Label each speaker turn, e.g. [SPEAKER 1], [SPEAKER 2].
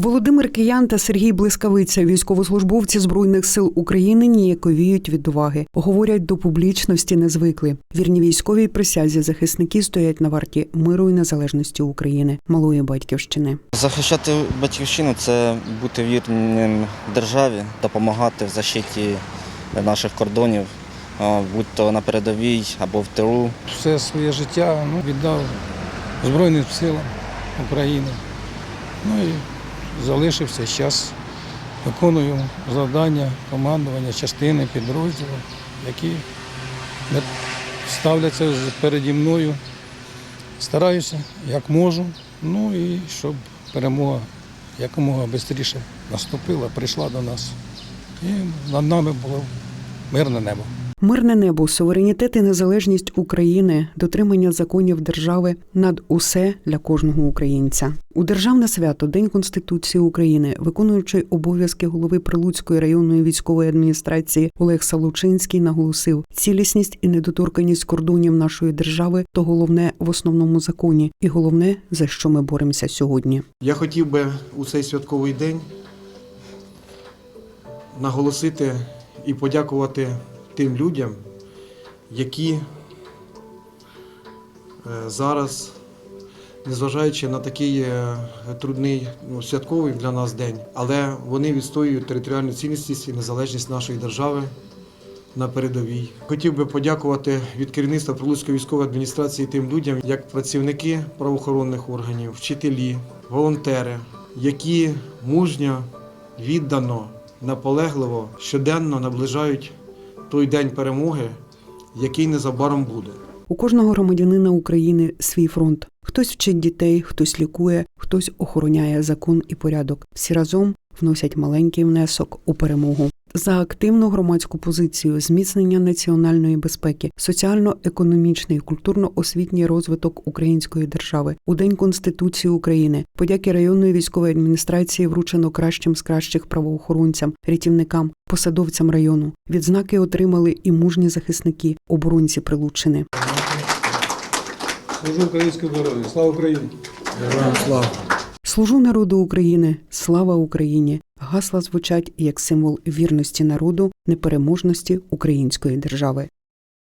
[SPEAKER 1] Володимир Киян та Сергій Блискавиця, військовослужбовці збройних сил України, ніяковіють від уваги. Говорять, до публічності не звикли. Вірні військовій присязі захисники стоять на варті миру і незалежності України, малої батьківщини.
[SPEAKER 2] Захищати батьківщину це бути вірним державі, допомагати в защиті наших кордонів, будь то на передовій або в тилу.
[SPEAKER 3] все своє життя ну, віддав Збройним силам України. Ну і залишився зараз. Виконую завдання командування частини, підрозділу, які ставляться переді мною. Стараюся, як можу. Ну і щоб перемога якомога швидше наступила, прийшла до нас. І над нами було мирне небо.
[SPEAKER 1] Мирне небо, суверенітет і незалежність України, дотримання законів держави над усе для кожного українця. У державне свято День Конституції України, виконуючий обов'язки голови Прилуцької районної військової адміністрації Олег Салучинський наголосив: цілісність і недоторканість кордонів нашої держави то головне в основному законі, і головне за що ми боремося сьогодні.
[SPEAKER 4] Я хотів би у цей святковий день наголосити і подякувати тим людям, які е, зараз, незважаючи на такий е, трудний ну, святковий для нас день, але вони відстоюють територіальну цілісність і незалежність нашої держави на передовій. Хотів би подякувати від керівництва Прилуцької військової адміністрації тим людям, як працівники правоохоронних органів, вчителі, волонтери, які мужньо, віддано, наполегливо щоденно наближають той день перемоги, який незабаром буде.
[SPEAKER 1] У кожного громадянина України свій фронт. Хтось вчить дітей, хтось лікує, хтось охороняє закон і порядок. Всі разом вносять маленький внесок у перемогу. За активну громадську позицію, зміцнення національної безпеки, соціально-економічний, культурно-освітній розвиток української держави у День Конституції України, подяки районної військової адміністрації вручено кращим з кращих правоохоронцям, рятівникам, посадовцям району. Відзнаки отримали і мужні захисники, оборонці Прилуччини.
[SPEAKER 3] Служу українському народу. Слава Україні!
[SPEAKER 1] Служу народу України, слава Україні. Гасла звучать як символ вірності народу, непереможності української держави.